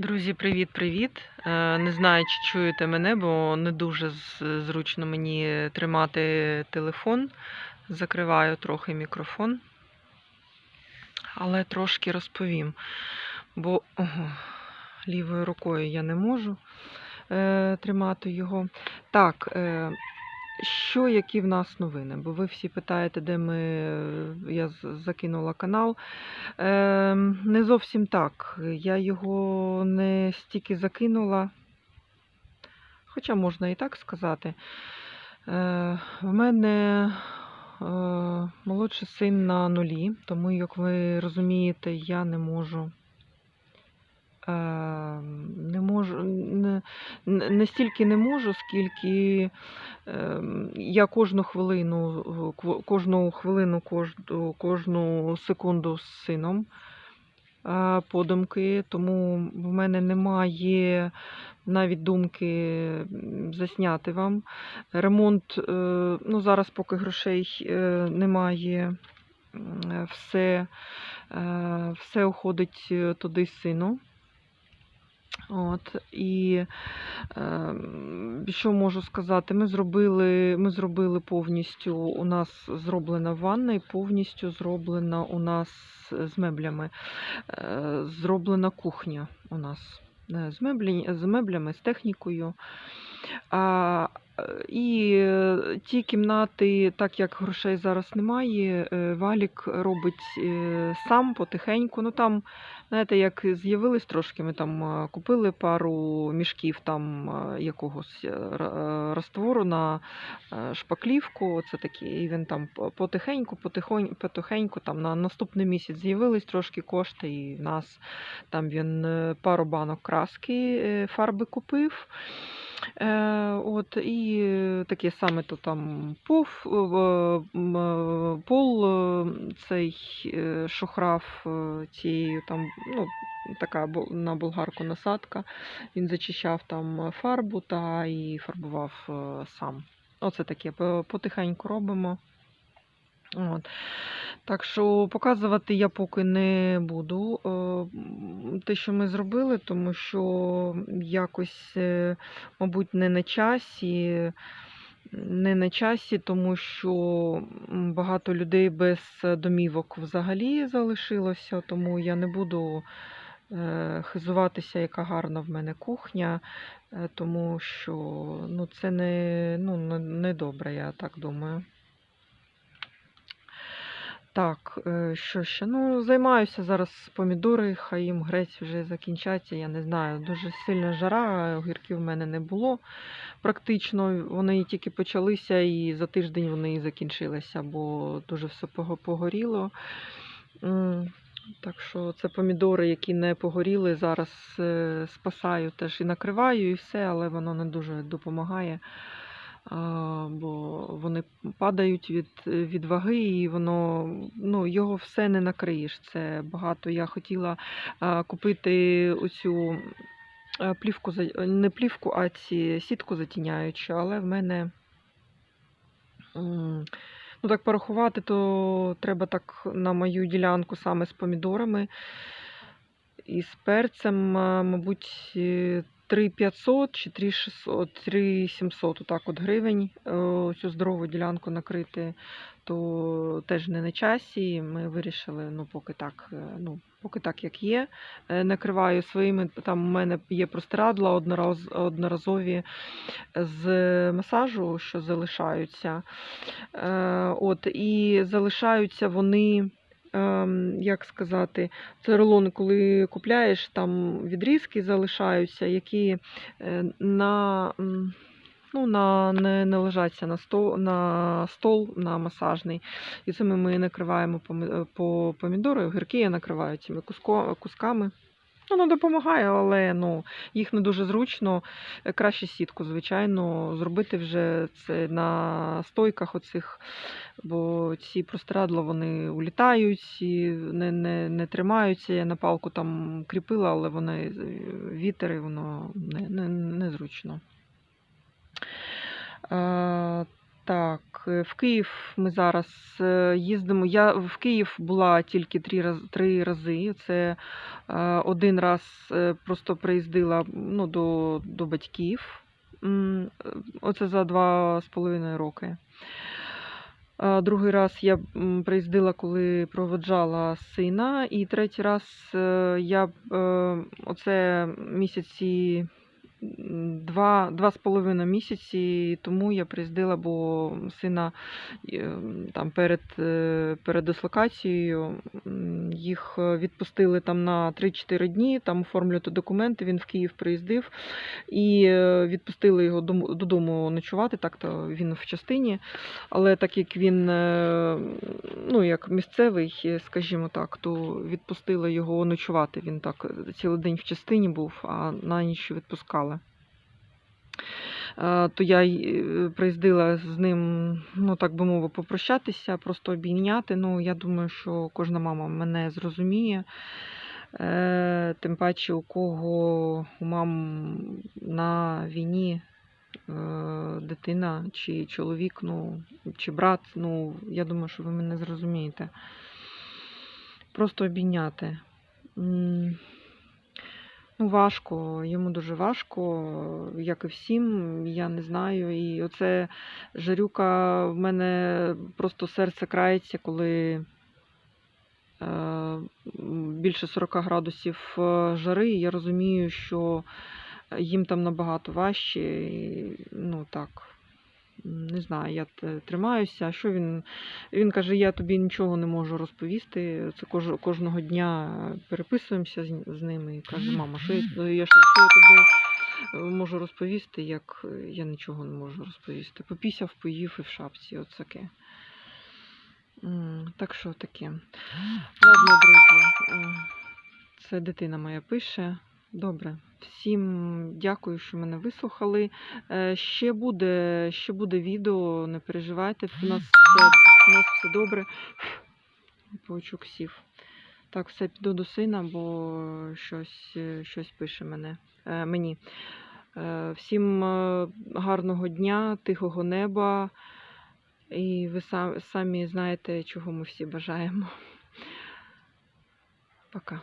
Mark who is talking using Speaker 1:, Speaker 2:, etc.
Speaker 1: Друзі, привіт-привіт. Е, Не знаю, чи чуєте мене, бо не дуже зручно мені тримати телефон. Закриваю трохи мікрофон, але трошки розповім. Бо ого, лівою рукою я не можу е, тримати його. Так, е, що, які в нас новини? Бо ви всі питаєте, де ми, е, я закинула канал. Ем, не зовсім так. Я його не стільки закинула, хоча можна і так сказати. Е, в мене е, молодший син на нулі, тому, як ви розумієте, я не можу. Е, Не можу не, не стільки не можу, скільки ем, я кожну хвилину, е, кожну хвилину, кожну, кожну секунду з сином е, подумки, тому в мене немає навіть думки засняти вам. Ремонт, е, ну зараз поки грошей е, немає, все, е, все уходить е, туди сину. От, і е, що можу сказати? Ми зробили, ми зробили повністю, у нас зроблена ванна і повністю зроблена у нас з меблями. Е, зроблена кухня у нас е, з, меблі, з меблями, з технікою. І ті кімнати, так як грошей зараз немає, е, Валік робить е, сам потихеньку. Ну там, знаєте, як з'явились трошки, ми там е, купили пару мішків там якогось раствору на шпаклівку. Це такі, і він там потихеньку, потихонь, потихеньку там на наступний місяць з'явились трошки кошти, і в нас там він пару банок краски, фарби купив. Е, от, і таке саме то там е, м, е, пол цей шухрав е, цією там, ну, така на болгарку насадка. Він зачищав там фарбу та і фарбував е, сам. Оце таке потихеньку робимо. От. Так що показувати я поки не буду е, те, що ми зробили, тому що якось, е, мабуть, не на часі. Не на часі, тому що багато людей без домівок взагалі залишилося, тому я не буду е, хизуватися, яка гарна в мене кухня, тому що ну, це не, ну, не добре, я так думаю. Так, е, що ще? Ну, займаюся зараз помідори, хай їм грець вже закінчаться. Я не знаю. Дуже сильна жара, огірків в мене не було. Практично вони тільки почалися, і за тиждень вони і закінчилися, бо дуже все погоріло. Так що це помідори, які не погоріли, зараз е, спасаю теж і накриваю, і все, але воно не дуже допомагає бо вони падають від, від ваги, і воно ну, його все не накриєш. Це багато. Я хотіла купити оцю плівку, не плівку, а ці сітку затіняючу, але в мене. Ну, так порахувати, то треба так на мою ділянку саме з помідорами і з перцем, мабуть, 3500 чи 3600, 3700 отак от гривень е, цю здорову ділянку накрити, то теж не на часі. Ми вирішили, ну, поки так, е, ну, поки так, як є. Е, Накриваю своїми, там у мене є простирадла однораз, одноразові з масажу, що залишаються. От, і залишаються вони. Ем, Як сказати, це рулони, коли купляєш, там відрізки залишаються, які е, на, ну, на, не, не лежаться на стол, на стол на масажний. І цими ми накриваємо по помідори, огірки я накриваю цими кусками. Воно допомагає, але ну, їх не дуже зручно. Е, Краще сітку, звичайно, зробити вже це на стойках оцих, бо ці простирадла вони улітають і не, не, не тримаються. Я на палку там кріпила, але вони е, вітер, і воно не, не, незручно. Так, е, в Київ ми зараз е, їздимо. Я в Київ була тільки три рази, три рази. Це е, один раз просто приїздила ну, до, до батьків. Оце за два з половиною роки. Другий раз я приїздила, коли проводжала сина, і третій раз я оце місяці два, два з половиною місяці тому я приїздила, бо сина е, там перед, е, перед дислокацією їх відпустили там на 3-4 дні, там оформлювати документи. Він в Київ приїздив і е, відпустили його додому ночувати. Так то він в частині. Але так як він ну, як місцевий, скажімо так, то відпустили його ночувати. Він так цілий день в частині був, а на ніч відпускали. Е, То я е, приїздила з ним, ну так би мовити, попрощатися, просто обійняти. Ну, я думаю, що кожна мама мене зрозуміє. Е, Тим паче, у кого у мам на війні дитина чи чоловік, ну, чи брат, ну, я думаю, що ви мене зрозумієте. Просто обійняти. Важко, йому дуже важко, як і всім, я не знаю. І оце жарюка в мене просто серце крається, коли е, більше 40 градусів е, жари, і я розумію, що їм там набагато важче. І, ну так, не знаю, я тримаюся. А що він? Він каже, я тобі нічого не можу розповісти. Це кож, кожного дня переписуємося з, з ними і каже, мама, що я, я, що, що я тобі е, можу розповісти, як е, я нічого не можу розповісти. Попісяв, поїв і в шапці. От таке. Так що таке. Ладно, друзі, е, це дитина моя пише. Добре. Всім дякую, що мене вислухали. Е, Ще буде, ще буде відео, не переживайте. У нас все, у нас все добре. Паучок сів. Так, все піду до сина, бо щось, щось пише мене, е, мені. Е, Всім гарного дня, тихого неба. І ви самі знаєте, чого ми всі бажаємо. Пока.